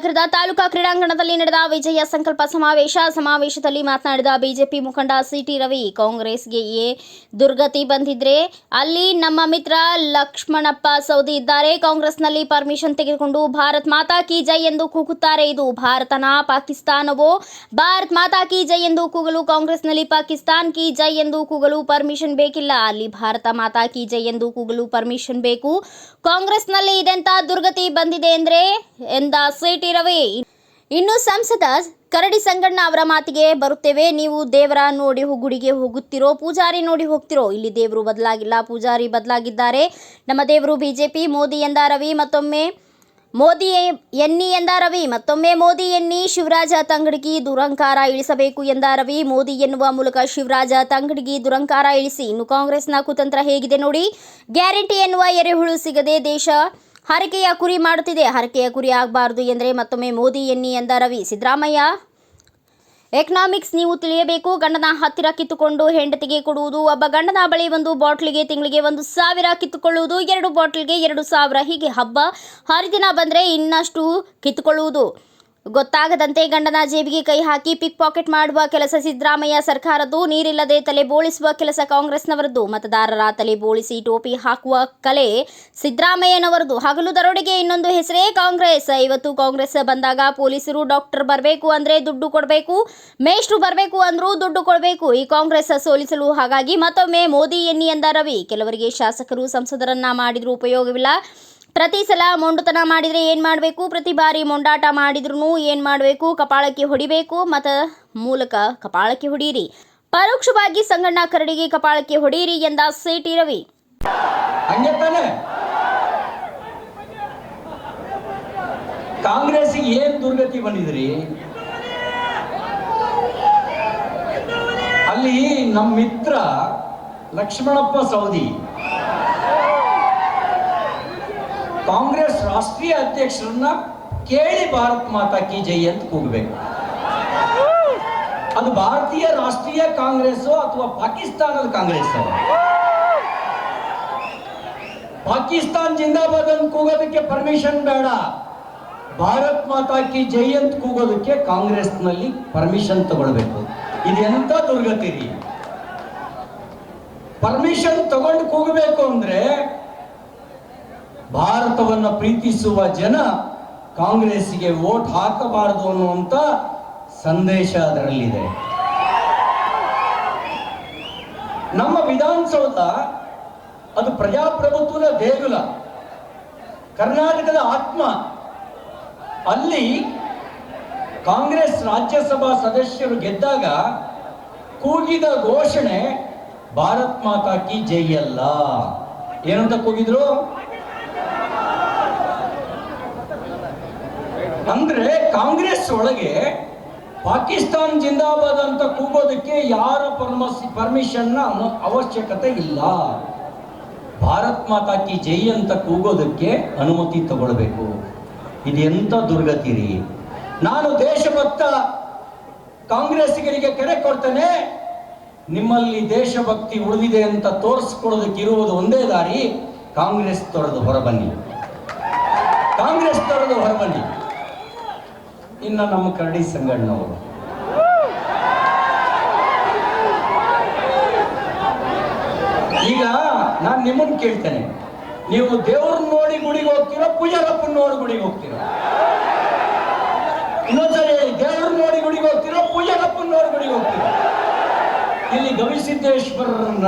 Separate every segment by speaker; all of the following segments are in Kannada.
Speaker 1: ನಗರದ ತಾಲೂಕಾ ಕ್ರೀಡಾಂಗಣದಲ್ಲಿ ನಡೆದ ವಿಜಯ ಸಂಕಲ್ಪ ಸಮಾವೇಶ. ಸಮಾವೇಶದಲ್ಲಿ ಮಾತನಾಡಿದ ಬಿಜೆಪಿ ಮುಖಂಡ ಸಿಟಿ ರವಿ, ಕಾಂಗ್ರೆಸ್ಗೆ ಏ ದುರ್ಗತಿ ಬಂದಿದ್ರೆ ಅಲ್ಲಿ ನಮ್ಮ ಮಿತ್ರ ಲಕ್ಷ್ಮಣಪ್ಪ ಸೌದಿ ಇದ್ದಾರೆ. ಕಾಂಗ್ರೆಸ್ನಲ್ಲಿ ಪರ್ಮಿಷನ್ ತೆಗೆದುಕೊಂಡು ಭಾರತ್ ಮಾತಾ ಕಿ ಜೈ ಎಂದು ಕೂಗುತ್ತಾರೆ. ಇದು ಭಾರತನ ಪಾಕಿಸ್ತಾನವೋ? ಭಾರತ್ ಮಾತಾ ಕಿ ಜೈ ಎಂದು ಕೂಗಲು ಕಾಂಗ್ರೆಸ್ನಲ್ಲಿ ಪಾಕಿಸ್ತಾನ್ ಕಿ ಜೈ ಎಂದು ಕೂಗಲು ಪರ್ಮಿಷನ್ ಬೇಕಿಲ್ಲ. ಅಲ್ಲಿ ಭಾರತ ಮಾತಾ ಕಿ ಜೈ ಎಂದು ಕೂಗಲು ಪರ್ಮಿಷನ್ ಬೇಕು. ಕಾಂಗ್ರೆಸ್ನಲ್ಲಿ ಇದೆಂತ ದುರ್ಗತಿ ಬಂದಿದೆ ಅಂದ್ರೆ ಎಂದ ಸಿಟಿ ರವಿ ಇನ್ನು ಸಂಸದ ಕರಡಿ ಸಂಗಣ್ಣ ಅವರ ಮಾತಿಗೆ ಬರುತ್ತೇವೆ. ನೀವು ದೇವರ ನೋಡಿ ಗುಡಿಗೆ ಹೋಗುತ್ತಿರೋ, ಪೂಜಾರಿ ನೋಡಿ ಹೋಗ್ತಿರೋ? ಇಲ್ಲಿ ದೇವರು ಬದಲಾಗಿಲ್ಲ, ಪೂಜಾರಿ ಬದಲಾಗಿದ್ದಾರೆ. ನಮ್ಮ ದೇವರು ಬಿಜೆಪಿ, ಮೋದಿ ಎಂದ ರವಿ, ಮತ್ತೊಮ್ಮೆ ಮೋದಿ ಎನ್ನಿ ಎಂದ ರವಿ, ಮತ್ತೊಮ್ಮೆ ಮೋದಿ ಎನ್ನಿ ಶಿವರಾಜ ತಂಗಡಗಿ ದುರಂಕಾರ ಇಳಿಸಬೇಕು ಎಂದ ರವಿ, ಮೋದಿ ಎನ್ನುವ ಮೂಲಕ ಶಿವರಾಜ ತಂಗಡಗಿ ದುರಂಕಾರ ಇಳಿಸಿ. ಇನ್ನು ಕಾಂಗ್ರೆಸ್ನ ಕುತಂತ್ರ ಹೇಗಿದೆ ನೋಡಿ. ಗ್ಯಾರಂಟಿ ಎನ್ನುವ ಎರೆಹುಳು ಸಿಗದೆ ದೇಶ ಹರಕೆಯ ಕುರಿ ಮಾಡುತ್ತಿದೆ. ಹರಕೆಯ ಕುರಿ ಆಗಬಾರದು ಎಂದರೆ ಮತ್ತೊಮ್ಮೆ ಮೋದಿ ಎನ್ನಿ ಎಂದ ರವಿ ಸಿದ್ದರಾಮಯ್ಯ. ಎಕನಾಮಿಕ್ಸ್ ನೀವು ತಿಳಿಯಬೇಕು. ಗಂಡನ ಹತ್ತಿರ ಕಿತ್ತುಕೊಂಡು ಹೆಂಡತಿಗೆ ಕೊಡುವುದು ಒಬ್ಬ ಗಂಡನ ಬಳಿ ಒಂದು ಬಾಟ್ಲಿಗೆ ತಿಂಗಳಿಗೆ ಒಂದು ಸಾವಿರ ಕಿತ್ತುಕೊಳ್ಳುವುದು, ಎರಡು ಬಾಟ್ಲಿಗೆ ಎರಡು ಸಾವಿರ ಹೀಗೆ ಹಬ್ಬ. ಹರಿದಿನ ಬಂದರೆ ಇನ್ನಷ್ಟು ಕಿತ್ತುಕೊಳ್ಳುವುದು. ಗೊತ್ತಾಗದಂತೆ ಗಂಡನ ಜೇಬಿಗೆ ಕೈ ಹಾಕಿ ಪಿಕ್ ಪಾಕೆಟ್ ಮಾಡುವ ಕೆಲಸ ಸಿದ್ದರಾಮಯ್ಯ ಸರ್ಕಾರದ್ದು. ನೀರಿಲ್ಲದೆ ತಲೆ ಬೋಳಿಸುವ ಕೆಲಸ ಕಾಂಗ್ರೆಸ್ನವರದ್ದು. ಮತದಾರರ ತಲೆ ಬೋಳಿಸಿ ಟೋಪಿ ಹಾಕುವ ಕಲೆ ಸಿದ್ದರಾಮಯ್ಯನವರದು. ಹಗಲು ದರೋಡೆಗೆ ಇನ್ನೊಂದು ಹೆಸರೇ ಕಾಂಗ್ರೆಸ್. ಇವತ್ತು ಕಾಂಗ್ರೆಸ್ ಬಂದಾಗ ಪೊಲೀಸರು ಡಾಕ್ಟರ್ ಬರಬೇಕು ಅಂದ್ರೆ ದುಡ್ಡು ಕೊಡಬೇಕು, ಮೇಷ್ಟ್ರು ಬರಬೇಕು ಅಂದ್ರೂ ದುಡ್ಡು ಕೊಡಬೇಕು. ಈ ಕಾಂಗ್ರೆಸ್ ಸೋಲಿಸಲು ಹಾಗಾಗಿ ಮತ್ತೊಮ್ಮೆ ಮೋದಿ ಎನ್ನಿ ಎಂದ ರವಿ. ಕೆಲವರಿಗೆ ಶಾಸಕರು ಸಂಸದರನ್ನ ಮಾಡಿದ್ರೂ ಉಪಯೋಗವಿಲ್ಲ. ಪ್ರತಿ ಸಲ ಮೊಂಡುತನ ಮಾಡಿದರೆ ಏನು ಮಾಡಬೇಕು? ಪ್ರತಿ ಬಾರಿ ಮೊಂಡಾಟ ಮಾಡಿದ್ರೂ ಏನು ಮಾಡಬೇಕು? ಕಪಾಳಕ್ಕೆ ಹೊಡಿಬೇಕು ಮತ್ತು ಮೂಲಕ ಕಪಾಳಕ್ಕೆ ಹೊಡೀರಿ. ಪರೋಕ್ಷವಾಗಿ ಸಂಗಣ್ಣ ಕರಡಿಗೆ ಕಪಾಳಕ್ಕೆ ಹೊಡೀರಿ ಎಂದ ಸಿಟಿ ರವಿ.
Speaker 2: ಕಾಂಗ್ರೆಸ್ ಏನ್ ದುರ್ಗತಿ ಬಂದಿದ್ರಿ? ಅಲ್ಲಿ ನಮ್ಮ ಮಿತ್ರ ಲಕ್ಷ್ಮಣಪ್ಪ ಸೌದಿ ಕಾಂಗ್ರೆಸ್ ರಾಷ್ಟ್ರೀಯ ಅಧ್ಯಕ್ಷರನ್ನ ಕೇಳಿ ಭಾರತ್ ಮಾತಾ ಕಿ ಜೈ ಅಂತ ಕೂಗಬೇಕು. ಅದು ಭಾರತೀಯ ರಾಷ್ಟ್ರೀಯ ಕಾಂಗ್ರೆಸ್ ಅಥವಾ ಪಾಕಿಸ್ತಾನದ ಕಾಂಗ್ರೆಸ್ ಪಾಕಿಸ್ತಾನ್ ಜಿಂದಾಬಾದ್ ಅಂತ ಕೂಗೋದಕ್ಕೆ ಪರ್ಮಿಷನ್ ಬೇಡ. ಭಾರತ್ ಮಾತಾ ಕಿ ಜೈ ಅಂತ ಕೂಗೋದಕ್ಕೆ ಕಾಂಗ್ರೆಸ್ನಲ್ಲಿ ಪರ್ಮಿಷನ್ ತಗೊಳ್ಬೇಕು. ಇದೆಂತ ದುರ್ಗತಿ ಪರ್ಮಿಷನ್ ತಗೊಂಡು ಕೂಗಬೇಕು ಅಂದ್ರೆ ಭಾರತವನ್ನ ಪ್ರೀತಿಸುವ ಜನ ಕಾಂಗ್ರೆಸ್ಗೆ ವೋಟ್ ಹಾಕಬಾರದು ಅನ್ನುವಂತ ಸಂದೇಶ ಅದರಲ್ಲಿದೆ. ನಮ್ಮ ವಿಧಾನಸೌಧ ಅದು ಪ್ರಜಾಪ್ರಭುತ್ವದ ದೇಗುಲ. ಕರ್ನಾಟಕದ ಆತ್ಮ. ಅಲ್ಲಿ ಕಾಂಗ್ರೆಸ್ ರಾಜ್ಯಸಭಾ ಸದಸ್ಯರು ಗೆದ್ದಾಗ ಕೂಗಿದ ಘೋಷಣೆ ಭಾರತ್ ಮಾತಾ ಕಿ ಜೈ ಅಲ್ಲ. ಏನಂತ ಕೂಗಿದ್ರು? ಅಂದ್ರೆ ಕಾಂಗ್ರೆಸ್ ಒಳಗೆ ಪಾಕಿಸ್ತಾನ್ ಜಿಂದಾಬಾದ್ ಅಂತ ಕೂಗೋದಕ್ಕೆ ಯಾರ ಪರ್ಮಸ್ ಪರ್ಮಿಷನ್ನ ಅವಶ್ಯಕತೆ ಇಲ್ಲ. ಭಾರತ್ ಮಾತಾ ಕಿ ಜೈ ಅಂತ ಕೂಗೋದಕ್ಕೆ ಅನುಮತಿ ತಗೊಳ್ಬೇಕು. ಇದು ಎಂತ ದುರ್ಗತಿ ರೀ ನಾನು ದೇಶಭಕ್ತ ಕಾಂಗ್ರೆಸ್ಸಿಗರಿಗೆ ಕರೆ ಕೊಡ್ತೇನೆ. ನಿಮ್ಮಲ್ಲಿ ದೇಶಭಕ್ತಿ ಉಳಿದಿದೆ ಅಂತ ತೋರಿಸ್ಕೊಳ್ಳೋದಕ್ಕೆ ಇರುವುದು ಒಂದೇ ದಾರಿ. ಕಾಂಗ್ರೆಸ್ ತೊರೆದು ಹೊರಬನ್ನಿ. ಕಾಂಗ್ರೆಸ್ ತೊರೆದು ಹೊರಬನ್ನಿ. ಇನ್ನು ನಮ್ಮ ಕರಡಿ ಸಂಗಣ್ಣವರು. ಈಗ ನಾನು ನಿಮ್ಮನ್ನು ಕೇಳ್ತೇನೆ. ನೀವು ದೇವ್ರನ್ನ ನೋಡಿ ಗುಡಿಗೆ ಹೋಗ್ತೀರೋ ಪೂಜಾರಪ್ಪನ ನೋಡಿ ಗುಡಿಗೆ ಹೋಗ್ತೀರೋ? ಇನ್ನೊಂದ್ಸರಿ ದೇವ್ರನ್ನ ನೋಡಿ ಗುಡಿಗೆ ಹೋಗ್ತೀರೋ ಪೂಜಾರಪ್ಪನ ನೋಡಿ ಗುಡಿಗೆ ಹೋಗ್ತೀರೋ? ಇಲ್ಲಿ ಗವಿಸಿದ್ದೇಶ್ವರರನ್ನ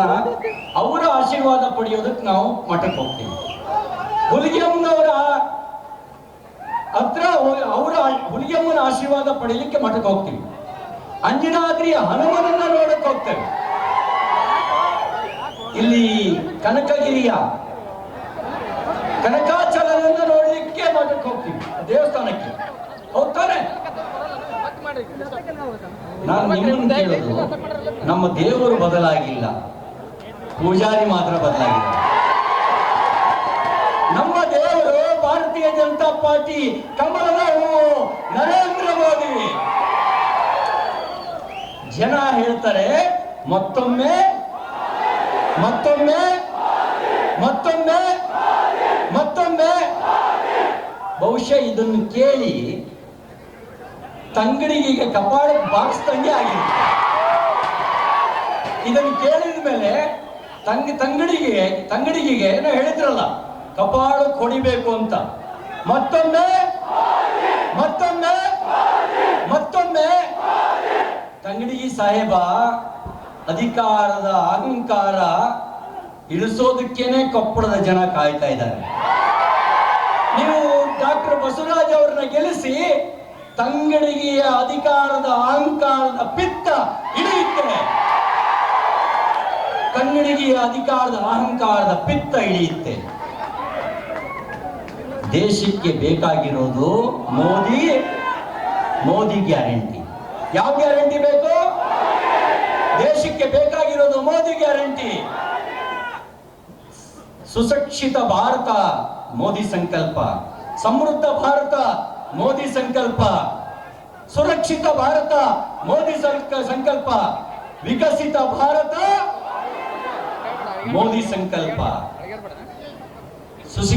Speaker 2: ಅವರ ಆಶೀರ್ವಾದ ಪಡೆಯೋದಕ್ಕೆ ನಾವು ಮಠಕ್ಕೆ ಹೋಗ್ತೀವಿ. ಹುಲಿಗೆಮ್ಮನವರ ಹತ್ರ ಅವರ ಹುಲಿಯಮ್ಮನ ಆಶೀರ್ವಾದ ಪಡೀಲಿಕ್ಕೆ ಮಠಕ್ಕೆ ಹೋಗ್ತೀವಿ. ಅಂಜನಾದ್ರಿಯ ಹನುಮನನ್ನ ನೋಡಕ್ ಹೋಗ್ತೇವೆ. ಇಲ್ಲಿ ಕನಕಗಿರಿಯ ಕನಕಾಚಲನನ್ನ ನೋಡಲಿಕ್ಕೆ ಮಠಕ್ಕೆ ಹೋಗ್ತೀವಿ, ದೇವಸ್ಥಾನಕ್ಕೆ. ಹೋಗ್ತಾರೆ ನಾನು ನಿಮ್ಮನ್ನು ಕೇಳೋದು, ನಮ್ಮ ದೇವರು ಬದಲಾಗಿಲ್ಲ, ಪೂಜಾರಿ ಮಾತ್ರ ಬದಲಾಗಿಲ್ಲ ನಮ್ಮ ದೇವರು ಭಾರತೀಯ ಜನತಾ ಪಾರ್ಟಿ ಕಮಲದ ಹೂವು ನರೇಂದ್ರ ಮೋದಿ. ಜನ ಹೇಳ್ತಾರೆ, ಮತ್ತೊಮ್ಮೆ ಮತ್ತೊಮ್ಮೆ ಮತ್ತೊಮ್ಮೆ ಮತ್ತೊಮ್ಮೆ. ಬಹುಶಃ ಇದನ್ನು ಕೇಳಿ ತಂಗಡಿಗೆ ಬಾಕ್ಸ್ ತಂಗಿ ಆಗಿರುತ್ತೆ ಇದನ್ನು ಕೇಳಿದ ಮೇಲೆ ತಂಗಿ, ತಂಗಡಿಗೆ ತಂಗಡಿಗೆ ಏನೋ ಹೇಳಿದ್ರಲ್ಲ, ಕಪಾಳು ಕೊಡಿಬೇಕು ಅಂತ. ಮತ್ತೊಮ್ಮೆ. ಮತ್ತೊಮ್ಮೆ. ಮತ್ತೊಮ್ಮೆ. ತಂಗಡಿಗಿ ಸಾಹೇಬ, ಅಧಿಕಾರದ ಅಹಂಕಾರ ಇಳಿಸೋದಕ್ಕೇನೆ ಕೊಪ್ಪಳದ ಜನ ಕಾಯ್ತಾ ಇದ್ದಾರೆ. ನೀವು ಡಾಕ್ಟರ್ ಬಸವರಾಜ್ ಅವ್ರನ್ನ ಗೆಲ್ಲಿಸಿ ತಂಗಡಿಗೆಯ ಅಧಿಕಾರದ ಅಹಂಕಾರದ ಪಿತ್ತ ಇಳಿಯುತ್ತೆ ಕನ್ನಡಿಗೆಯ ಅಧಿಕಾರದ ಅಹಂಕಾರದ ಪಿತ್ತ ಇಳಿಯುತ್ತೆ ದೇಶಕ್ಕೆ ಬೇಕಾಗಿರೋದು ಮೋದಿ. ಮೋದಿ ಗ್ಯಾರಂಟಿ. ಯಾವ ಗ್ಯಾರಂಟಿ ಬೇಕು? ದೇಶಕ್ಕೆ ಬೇಕಾಗಿರೋದು ಮೋದಿ ಗ್ಯಾರಂಟಿ. ಸುಶಿಕ್ಷಿತ ಭಾರತ, ಮೋದಿ ಸಂಕಲ್ಪ. ಸಮೃದ್ಧ ಭಾರತ, ಮೋದಿ ಸಂಕಲ್ಪ. ಸುರಕ್ಷಿತ ಭಾರತ, ಮೋದಿ ಸಂಕ- ಸಂಕಲ್ಪ. ವಿಕಸಿತ ಭಾರತ, ಮೋದಿ ಸಂಕಲ್ಪ. ಸುಶಿ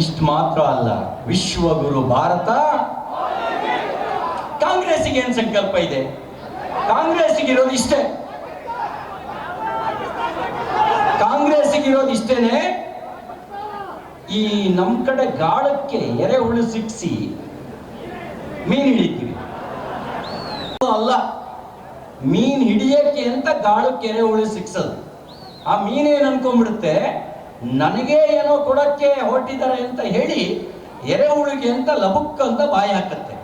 Speaker 2: ಇಷ್ಟು ಮಾತ್ರ ಅಲ್ಲ ವಿಶ್ವಗುರು ಭಾರತ. ಕಾಂಗ್ರೆಸ್ಸಿಗೆ ಏನ್ ಸಂಕಲ್ಪ ಇದೆ? ಕಾಂಗ್ರೆಸ್ಸಿಗೆ ಇರೋದು ಇಷ್ಟೇ. ಕಾಂಗ್ರೆಸ್ಸಿಗೆ ಇರೋದು ಇಷ್ಟೇನೆ? ಈ ನಮ್ ಕಡೆ ಗಾಳಕ್ಕೆ ಎರೆಹುಳು ಸಿಕ್ಸಿ ಮೀನ್ ಹಿಡಿತೀವಿ. ಅಲ್ಲ, ಮೀನ್ ಹಿಡಿಯಕ್ಕೆ ಅಂತ ಗಾಳಕ್ಕೆ ಎರೆಹುಳು ಸಿಕ್ಸದು? ಆ ಮೀನ್ ಏನ್ ಅನ್ಕೊಂಡ್ಬಿಡುತ್ತೆ? ನನಗೆ ಏನೋ ಕೊಡಕ್ಕೆ ಹೊರಟಿದ್ದಾರೆ ಅಂತ ಹೇಳಿ ಎರೆಹುಳಿಗೆ ಅಂತ ಲಬುಕ್ ಅಂತ ಬಾಯಿ ಹಾಕತ್ತೆ.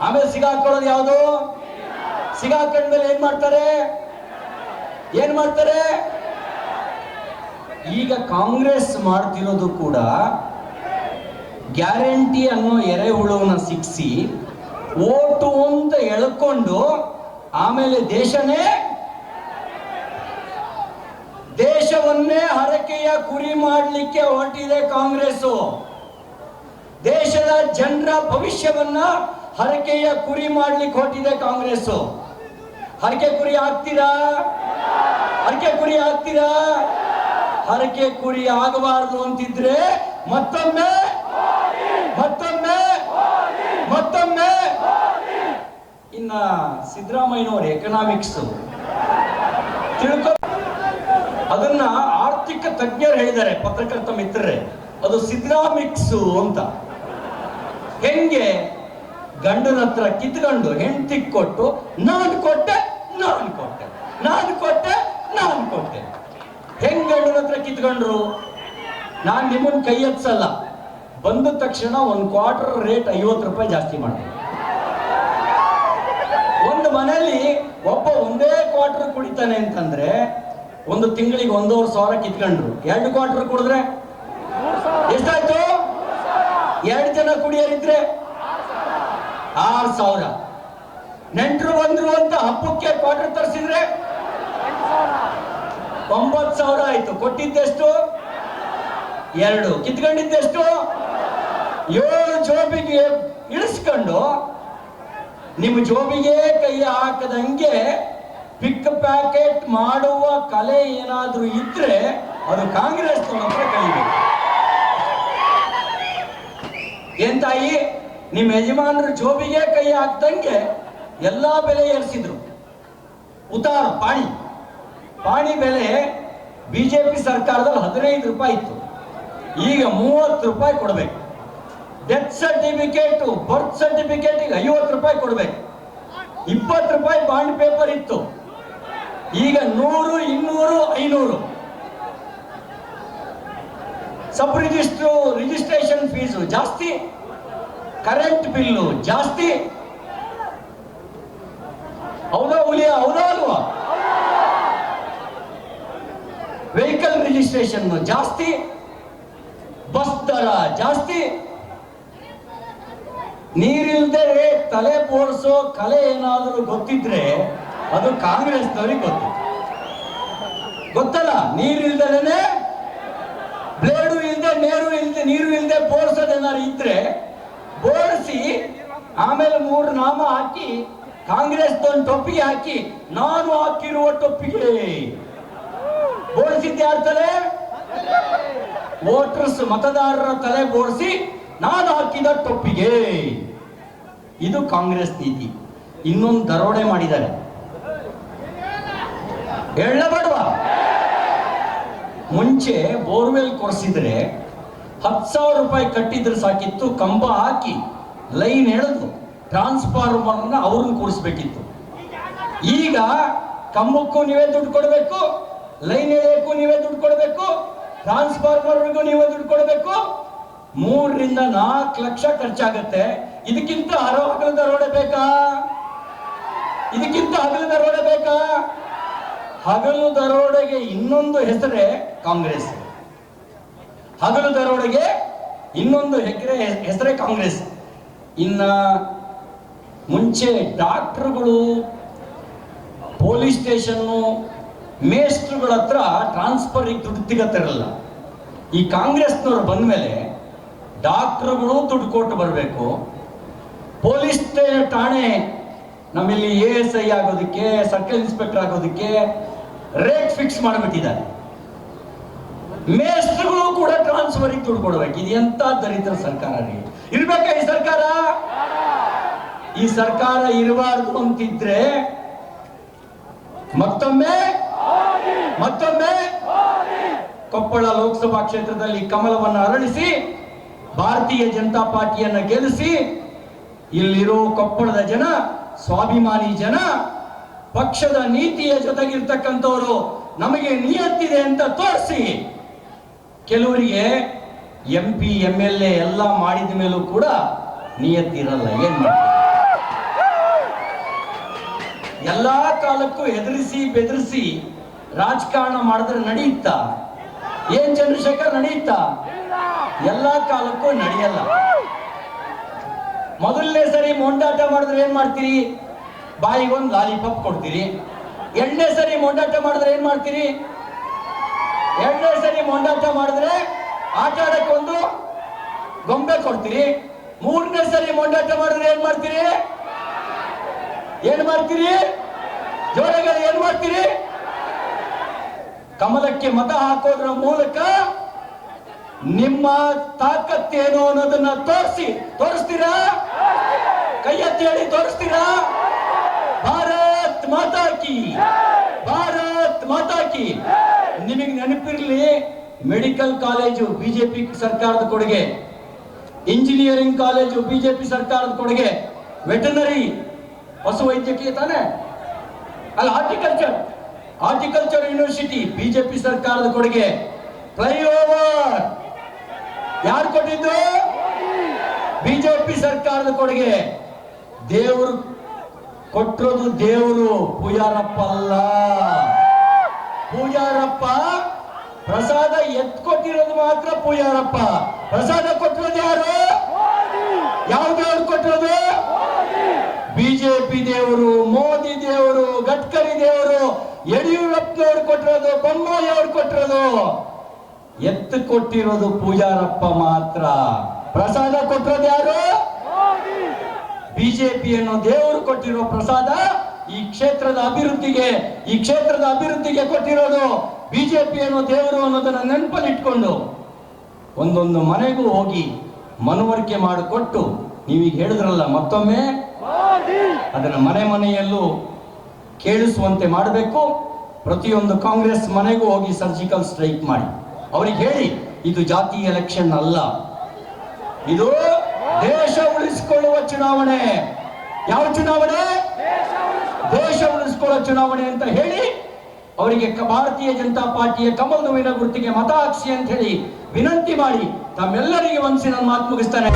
Speaker 2: ಆಮೇಲೆ ಸಿಗಾಕೊಳ್ಳೋದು ಯಾವುದು? ಸಿಗಾಕೊಂಡ್ಮೇಲೆ ಏನ್ ಮಾಡ್ತಾರೆ? ಏನ್ ಮಾಡ್ತಾರೆ? ಈಗ ಕಾಂಗ್ರೆಸ್ ಮಾಡ್ತಿರೋದು ಕೂಡ ಗ್ಯಾರಂಟಿ ಅನ್ನೋ ಎರೆಹುಳುವನ್ನ ಸಿಕ್ಸಿ ಓಟು ಅಂತ ಎಳ್ಕೊಂಡು ಆಮೇಲೆ ದೇಶನೇ ದೇಶವನ್ನೇ ಹರಕೆಯ ಗುರಿ ಮಾಡಲಿಕ್ಕೆ ಹೊರಟಿದೆ ಕಾಂಗ್ರೆಸ್ ದೇಶದ ಜನರ ಭವಿಷ್ಯವನ್ನ ಹರಕೆಯ ಗುರಿ ಮಾಡ್ಲಿಕ್ಕೆ ಹೊರಟಿದೆ ಕಾಂಗ್ರೆಸ್ ಹರಕೆ ಗುರಿ ಆಗ್ತೀರಾ? ಹರಕೆ ಗುರಿ ಆಗ್ತೀರಾ? ಹರಕೆ ಗುರಿ ಆಗಬಾರದು ಅಂತಿದ್ರೆ ಮತ್ತೊಮ್ಮೆ ಮತ್ತೊಮ್ಮೆ ಮತ್ತೊಮ್ಮೆ. ಇನ್ನ ಸಿದ್ದರಾಮಯ್ಯನವ್ರ ಎಕನಾಮಿಕ್ಸ್ ತಿಳ್ಕೊ ಅದನ್ನ ಆರ್ಥಿಕ ತಜ್ಞರು ಹೇಳಿದ್ದಾರೆ, ಪತ್ರಕರ್ತ ಮಿತ್ರರೇ, ಅದು ಸಿದ್ರಾಮಿಕ್ಸ್ ಅಂತ. ಹೆಂಗೆ? ಗಂಡನ ಹತ್ರ ಕಿತ್ಕೊಂಡು ಹೆಂಡತಿ ಕೊಟ್ಟು, ನಾನು ಕೊಟ್ಟೆ ನಾನು ಕೊಟ್ಟೆ ನಾನು ಕೊಟ್ಟೆ ನಾನು ಕೊಟ್ಟೆ. ಹೆಂಗ್ ಗಂಡನ ಹತ್ರ ಕಿತ್ಕೊಂಡ್ರು? ನಾನ್ ನಿಮ್ಮನ್ ಕೈ ಎತ್ಸಲ್ಲ. ಬಂದ ತಕ್ಷಣ ಒಂದ್ ಕ್ವಾರ್ಟರ್ ರೇಟ್ ಐವತ್ತು ರೂಪಾಯಿ ಜಾಸ್ತಿ ಮಾಡ್ತೀನಿ ಒಂದು ಮನೆಯಲ್ಲಿ ಒಬ್ಬ ಒಂದೇ ಕ್ವಾರ್ಟರ್ ಕುಡಿತಾನೆ ಅಂತಂದ್ರೆ ಒಂದು ತಿಂಗಳಿಗೆ ಒಂದೂವರೆ ಸಾವಿರ ಕಿತ್ಕೊಂಡ್ರು. ಎರಡು ಕ್ವಾರ್ಟರ್ ಕುಡಿದ್ರೆ? ಎಷ್ಟಾಯ್ತು? ಎರಡು ಜನ ಕುಡಿಯೋರಿದ್ರೆ? ಆರು ಸಾವಿರ. ನೆಂಟರು ಬಂದ್ರು ಅಂತ ಹಬ್ಬಕ್ಕೆ ಕ್ವಾರ್ಟರ್ ತರಿಸಿದ್ರೆ? ಒಂಬತ್ತು ಸಾವಿರ ಆಯ್ತು. ಕೊಟ್ಟಿದ್ದೆಷ್ಟು ಎರಡು. ಕಿತ್ಕೊಂಡಿದ್ದೆಷ್ಟು ಏಳು ಜೋಬಿಗೆ ಇಳಿಸ್ಕೊಂಡು ನಿಮ್ಮ ಜೋಬಿಗೆ ಕೈ ಹಾಕದಂಗೆ ಪಿಕ್ ಪ್ಯಾಕೆಟ್ ಮಾಡುವ ಕಲೆ ಏನಾದರೂ ಇದ್ರೆ ಅದು ಕಾಂಗ್ರೆಸ್ ಹತ್ರ ಕಲಿಬೇಕು. ಏನ್ ನಿಮ್ಮ ಯಜಮಾನರು ಜೋಬಿಗೆ ಕೈ ಹಾಕ್ದಂಗೆ ಎಲ್ಲಾ ಬೆಲೆ ಏರಿಸಿದ್ರು. ಉತಾರ ಪಾಣಿ. ಪಾಣಿ ಬೆಲೆ ಬಿಜೆಪಿ ಸರ್ಕಾರದಲ್ಲಿ ಹದಿನೈದು ರೂಪಾಯಿ ಇತ್ತು. ಈಗ ಮೂವತ್ತು ರೂಪಾಯಿ ಕೊಡಬೇಕು. ಡೆತ್ ಸರ್ಟಿಫಿಕೇಟ್ ಬರ್ತ್ ಸರ್ಟಿಫಿಕೇಟ್ ಐವತ್ತು ರೂಪಾಯಿ ಕೊಡಬೇಕು. ಇಪ್ಪತ್ತು ರೂಪಾಯಿ ಬಾಂಡ್ ಪೇಪರ್ ಇತ್ತು. ಈಗ ನೂರು, ಇನ್ನೂರು, ಐನೂರು. ಸಬ್ ರಿಜಿಸ್ಟ್ರು ರಿಜಿಸ್ಟ್ರೇಷನ್ ಫೀಸು ಜಾಸ್ತಿ ಕರೆಂಟ್ ಬಿಲ್ಲು ಜಾಸ್ತಿ. ಹೌದಾ ಹುಲಿಯ? ಹೌದಾ ಅಲ್ವಾ? ವೆಹಿಕಲ್ ರಿಜಿಸ್ಟ್ರೇಷನ್ ಜಾಸ್ತಿ ಬಸ್ ದರ ಜಾಸ್ತಿ. ನೀರಿಲ್ದೆ ತಲೆ ಬೋರ್ಸೋ ಕಲೆ ಏನಾದರೂ ಗೊತ್ತಿದ್ರೆ ಅದು ಕಾಂಗ್ರೆಸ್ನವ್ರಿಗೆ ಗೊತ್ತು. ಗೊತ್ತಲ್ಲ? ನೀರಿಲ್ದಲೇನೆ ಬ್ಲೇಡು ಇಲ್ದೆ ನೇರು ಇಲ್ದೆ, ನೀರು ಇಲ್ದೆ ಬೋರ್ಸೋದೇನಾರು ಇದ್ರೆ ಬೋರ್ಸಿ ಆಮೇಲೆ ಮೂರು ನಾಮ ಹಾಕಿ ಕಾಂಗ್ರೆಸ್ ಟೊಪ್ಪಿಗೆ ಹಾಕಿ, ನಾನು ಹಾಕಿರುವ ಟೊಪ್ಪಿಗೆ. ಬೋಳಿಸಿದ್ದೆ ಯಾರ ತಲೆ? ವೋಟರ್ಸ್ ಮತದಾರರ ತಲೆ ಬೋರ್ಸಿ ನಾನು ಹಾಕಿದ ಟೊಪ್ಪಿಗೆ. ಇದು ಕಾಂಗ್ರೆಸ್ ನೀತಿ. ಇನ್ನೊಂದು ದರೋಡೆ ಮಾಡಿದ್ದಾರೆ. ಹೇಳ ಬೇಡವಾ ಮುಂಚೆ ಬೋರ್ವೆಲ್ ಕೊರೆಸಿದ್ರೆ ಹತ್ತು ಸಾವಿರ ರೂಪಾಯಿ ಕಟ್ಟಿದ್ರೆ ಸಾಕಿತ್ತು, ಕಂಬ ಹಾಕಿ ಲೈನ್ ಎಳೆದು ಟ್ರಾನ್ಸ್ಫಾರ್ಮರ್ನ ಅವ್ರನ್ನ ಕೂರಿಸ್ಬೇಕಿತ್ತು. ಈಗ ಕಂಬಕ್ಕೂ ನೀವೇ ದುಡ್ಡು ಕೊಡಬೇಕು, ಲೈನ್ ಎಳೆಯಕ್ಕೂ ನೀವೇ ದುಡ್ಡು ಕೊಡಬೇಕು, ಟ್ರಾನ್ಸ್ಫಾರ್ಮರ್ಗೂ ನೀವೇ ದುಡ್ಡು ಕೊಡಬೇಕು. ಮೂರರಿಂದ ನಾಲ್ಕು ಲಕ್ಷ ಖರ್ಚಾಗತ್ತೆ. ಇದಕ್ಕಿಂತ ಹರೋ ಹಗಲು ದರೋಡೆ ಬೇಕಾ? ಇದಕ್ಕಿಂತ ಹಗಲು ರೋಡೆ ಬೇಕಾ? ಹಗಲು ದರೋಡೆಗೆ ಇನ್ನೊಂದು ಹೆಸರೇ ಕಾಂಗ್ರೆಸ್. ಹಗಲು ದರೋಡೆಗೆ ಇನ್ನೊಂದು ಹೆಗ್ರೆ ಹೆಸರೇ ಕಾಂಗ್ರೆಸ್. ಇನ್ನ ಮುಂಚೆ ಡಾಕ್ಟರ್ಗಳು, ಪೊಲೀಸ್ ಸ್ಟೇಷನ್ನು ಮೇಸ್ಟ್ರುಗಳ ಹತ್ರ ಟ್ರಾನ್ಸ್ಫರಿಗೆ ದುಡ್ಡು ತಿಗತ್ತಿರಲ್ಲ. ಈ ಕಾಂಗ್ರೆಸ್ನವ್ರು ಬಂದ್ಮೇಲೆ ಡಾಕ್ಟ್ರುಗಳು ದುಡ್ಡು ಕೊಟ್ಟು ಬರಬೇಕು. ಪೊಲೀಸ್ ಠಾಣೆ ನಮ್ಮಲ್ಲಿ ಎ ಎಸ್ ಐ ಆಗೋದಕ್ಕೆ, ಸರ್ಕಲ್ ಇನ್ಸ್ಪೆಕ್ಟರ್ ಆಗೋದಕ್ಕೆ ರೇಟ್ ಫಿಕ್ಸ್ ಮಾಡಿಬಿಟ್ಟಿದ್ದಾರೆ. ಮೇಸ್ಟ್ರುಗಳು ಕೂಡ ಟ್ರಾನ್ಸ್ಫರಿಗೆ ದುಡ್ಡು ಕೊಡಬೇಕು ಇದು ಎಂತ ದರಿದ್ರ ಸರ್ಕಾರ ರೀ? ಇರ್ಬೇಕಾ ಈ ಸರ್ಕಾರ? ಈ ಸರ್ಕಾರ ಇರಬಾರ್ದು ಅಂತಿದ್ರೆ ಮತ್ತೊಮ್ಮೆ ಮತ್ತೊಮ್ಮೆ ಕೊಪ್ಪಳ ಲೋಕಸಭಾ ಕ್ಷೇತ್ರದಲ್ಲಿ ಕಮಲವನ್ನು ಅರಳಿಸಿ, ಭಾರತೀಯ ಜನತಾ ಪಾರ್ಟಿಯನ್ನ ಗೆಲ್ಲಿಸಿ, ಇಲ್ಲಿರೋ ಕೊಪ್ಪಳದ ಜನ ಸ್ವಾಭಿಮಾನಿ ಜನ ಪಕ್ಷದ ನೀತಿಯ ಜೊತೆಗಿರ್ತಕ್ಕಂಥವರು ನಮಗೆ ನಿಯತ್ತಿದೆ ಅಂತ ತೋರಿಸಿ. ಕೆಲವರಿಗೆ M P M L A ಎಲ್ಲ ಮಾಡಿದ ಮೇಲೂ ಕೂಡ ನಿಯತ್ತಿರಲ್ಲ, ಏನ್ ಎಲ್ಲ ಎಲ್ಲಾ ಕಾಲಕ್ಕೂ ಹೆದರಿಸಿ, ಬೆದರಿಸಿ ರಾಜಕಾರಣ ಮಾಡಿದ್ರೆ ನಡೆಯುತ್ತ? ಏನ್ ಚಂದ್ರಶೇಖರ್, ನಡೆಯುತ್ತ? ಎಲ್ಲಾ ಕಾಲಕ್ಕೂ ನಡೆಯಲ್ಲ. ಮೊದಲನೇ ಸರಿ ಮೊಂಡಾಟ ಮಾಡಿದ್ರೆ ಏನ್ ಮಾಡ್ತೀರಿ? ಬಾಯಿಗೆ ಒಂದು ಲಾಲಿಪಾಪ್ ಕೊಡ್ತೀರಿ. ಎರಡನೇ ಸರಿ ಮೊಂಡಾಟ ಮಾಡಿದ್ರೆ ಏನ್ ಮಾಡ್ತೀರಿ? ಎರಡನೇ ಸರಿ ಮೊಂಡಾಟ ಮಾಡಿದ್ರೆ ಆಟ ಆಡಕ್ಕೊಂದು ಗೊಂಬೆ ಕೊಡ್ತೀರಿ. ಮೂರನೇ ಸರಿ ಮೊಂಡಾಟ ಮಾಡಿದ್ರೆ ಏನ್ ಮಾಡ್ತೀರಿ? ಏನ್ ಮಾಡ್ತೀರಿ? ಜೋರಗಳು ಏನ್ ಮಾಡ್ತೀರಿ? ಕಮಲಕ್ಕೆ ಮತ ಹಾಕೋದ್ರ ಮೂಲಕ ನಿಮ್ಮ ತಾಕತ್ತೇನು ಅನ್ನೋದನ್ನ ತೋರಿಸಿ, ತೋರಿಸ್ತೀರಾ? ಹೇಳಿ ತೋರಿಸ್ತೀರಾ? ಭಾರತ್ ಮಾತಾಕಿ ಭಾರತ್ ಮಾತಾಕಿ ನಿಮಗೆ ನೆನಪಿರ್ಲಿ, ಮೆಡಿಕಲ್ ಕಾಲೇಜು ಬಿಜೆಪಿ ಸರ್ಕಾರದ ಕೊಡುಗೆ, ಇಂಜಿನಿಯರಿಂಗ್ ಕಾಲೇಜು ಬಿಜೆಪಿ ಸರ್ಕಾರದ ಕೊಡುಗೆ, ವೆಟನರಿ, ಪಶು ವೈದ್ಯಕೀಯ ತಾನೆ? ಅಲ್ಲ, ಹಾರ್ಟಿಕಲ್ಚರ್ ಹಾರ್ಟಿಕಲ್ಚರ್ ಯೂನಿವರ್ಸಿಟಿ ಬಿಜೆಪಿ ಸರ್ಕಾರದ ಕೊಡುಗೆ, ಫ್ಲೈಓವರ್. ಯಾರು ಕೊಟ್ಟಿದ್ದು? ಬಿಜೆಪಿ ಸರ್ಕಾರದ ಕೊಡುಗೆ. ದೇವರು ಕೊಟ್ಟರೋದು ದೇವರು ಪೂಜಾರಪ್ಪ ಅಲ್ಲ ಪೂಜಾರಪ್ಪ ಪ್ರಸಾದ ಎತ್ಕೊಟ್ಟಿರೋದು ಮಾತ್ರ ಪೂಜಾರಪ್ಪ. ಪ್ರಸಾದ ಕೊಟ್ಟಿರೋದು ಯಾರು? ಯಾವ ದೇವರು ಕೊಟ್ಟಿರೋದು? ಬಿಜೆಪಿ ದೇವರು, ಮೋದಿ ದೇವರು, ಗಡ್ಕರಿ ದೇವರು, ಯಡಿಯೂರಪ್ಪನವ್ರು ಕೊಟ್ಟಿರೋದು ಬೊಮ್ಮಾಯಿ ಅವ್ರು ಕೊಟ್ಟಿರೋದು. ಎತ್ತು ಕೊಟ್ಟಿರೋದು ಪೂಜಾರಪ್ಪ ಮಾತ್ರ. ಪ್ರಸಾದ ಕೊಟ್ಟಿರೋದು ಯಾರು? ಬಿಜೆಪಿ ಅನ್ನೋ ದೇವರು ಕೊಟ್ಟಿರೋ ಪ್ರಸಾದ ಈ ಕ್ಷೇತ್ರದ ಅಭಿವೃದ್ಧಿಗೆ, ಈ ಕ್ಷೇತ್ರದ ಅಭಿವೃದ್ಧಿಗೆ ಕೊಟ್ಟಿರೋದು ಬಿಜೆಪಿ ಅನ್ನೋ ದೇವರು ಅನ್ನೋದನ್ನ ನೆನಪಲ್ಲಿ ಇಟ್ಕೊಂಡು ಒಂದೊಂದು ಮನೆಗೂ ಹೋಗಿ ಮನವರಿಕೆ ಮಾಡಿಕೊಟ್ಟು ನೀವೀಗ ಹೇಳಿದ್ರಲ್ಲ ಮತ್ತೊಮ್ಮೆ ಅದನ್ನ ಮನೆ ಮನೆಯಲ್ಲೂ ಕೇಳಿಸುವಂತೆ ಮಾಡಬೇಕು. ಪ್ರತಿಯೊಂದು ಕಾಂಗ್ರೆಸ್ ಮನೆಗೂ ಹೋಗಿ ಸರ್ಜಿಕಲ್ ಸ್ಟ್ರೈಕ್ ಮಾಡಿ. ಅವ್ರಿಗೆ ಹೇಳಿ, ಇದು ಜಾತಿ ಎಲೆಕ್ಷನ್ ಅಲ್ಲ. ಇದು ದೇಶ ಉಳಿಸಿಕೊಳ್ಳುವ ಚುನಾವಣೆ. ಯಾವ ಚುನಾವಣೆ? ದೇಶ ಉಳಿಸಿಕೊಳ್ಳುವ ಚುನಾವಣೆ ಅಂತ ಹೇಳಿ ಅವರಿಗೆ ಭಾರತೀಯ ಜನತಾ ಪಾರ್ಟಿಯ ಕಮಲ್ ನೋವಿನ ಗುರುತಿಗೆ ಮತ ಹಾಕ್ಸಿ ಅಂತ ಹೇಳಿ ವಿನಂತಿ ಮಾಡಿ ತಮ್ಮೆಲ್ಲರಿಗೆ ನನ್ನ ಮಾತು ಮುಗಿಸ್ತಾನೆ.